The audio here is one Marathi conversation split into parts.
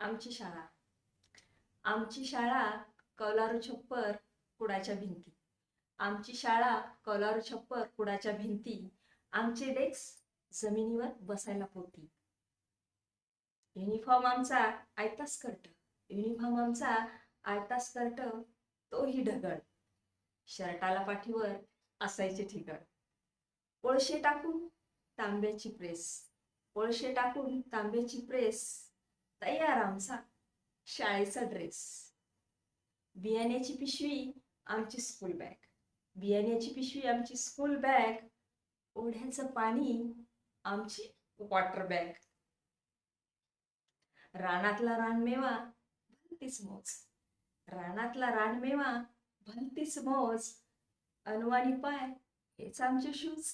आमची शाळा. आमची शाळा कौलारू छप्पर कुडाच्या भिंती. आमची शाळा कौलारू छप्पर कुडाच्या भिंती. आमचे डेस्क जमिनीवर बसायला पोती युनिफॉर्म आमचा आयता स्कर्ट युनिफॉर्म आमचा आयता स्कर्ट तोही ढगळ. शर्टाला पाठीवर असायचे ठिकाण कोळशे टाकून तांब्याची प्रेस. कोळशे टाकून तांब्याची प्रेस. तयार आमचा शाळेचा ड्रेस बियाण्याची पिशवी आमची स्कूल बॅग बियाण्याची पिशवी आमची स्कूल बॅग ओढ्याचं पाणी आमची वॉटर बॅग रानातला रानमेवा भलतीच मोज. रानातला रानमेवा भलतीच मोज. अनुवानी पाय हेच आमचे शूज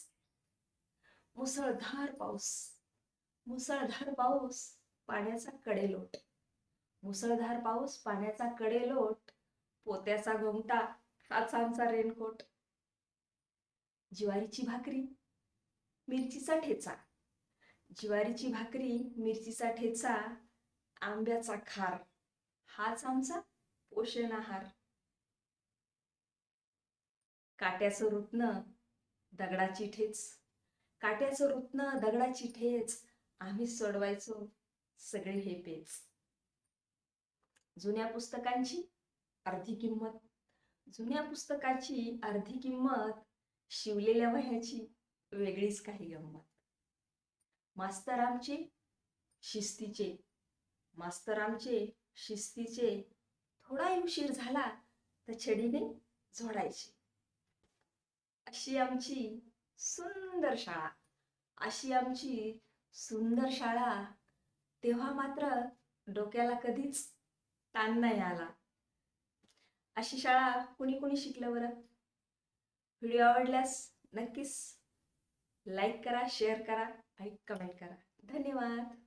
मुसळधार पाऊस. मुसळधार पाऊस. पाण्याचा कडेलोट मुसळधार पाऊस पाण्याचा कडेलोट पोत्याचा घोमटा हाच आमचा रेनकोट. ज्वारीची भाकरी मिरचीचा ठेचा. ज्वारीची भाकरी मिरचीचा ठेचा आंब्याचा खार. हाच आमचा पोषण आहार. काट्याचं रुतणं दगडाची ठेच. काट्याचं रुतणं दगडाची ठेच. आम्ही सोडवायचो. सगळे हे पेज जुन्या पुस्तकांची अर्धी किंमत. जुन्या पुस्तकाची अर्धी किंमत शिवलेल्या वह्याची वेगळीच काही गंमत. मास्तर आमचे शिस्तीचे. मास्तर आमचे शिस्तीचे थोडा उशीर झाला तर छडीने झोडायचे. अशी आमची सुंदर शाळा. अशी आमची सुंदर शाळा तेव्हा मात्र डोक्याला कधीच ताण नाही आला. अशी शाळा कुणी कुणी शिकलं बरं? व्हिडिओ आवडल्यास नक्कीच लाईक करा शेअर करा आणि कमेंट करा. धन्यवाद.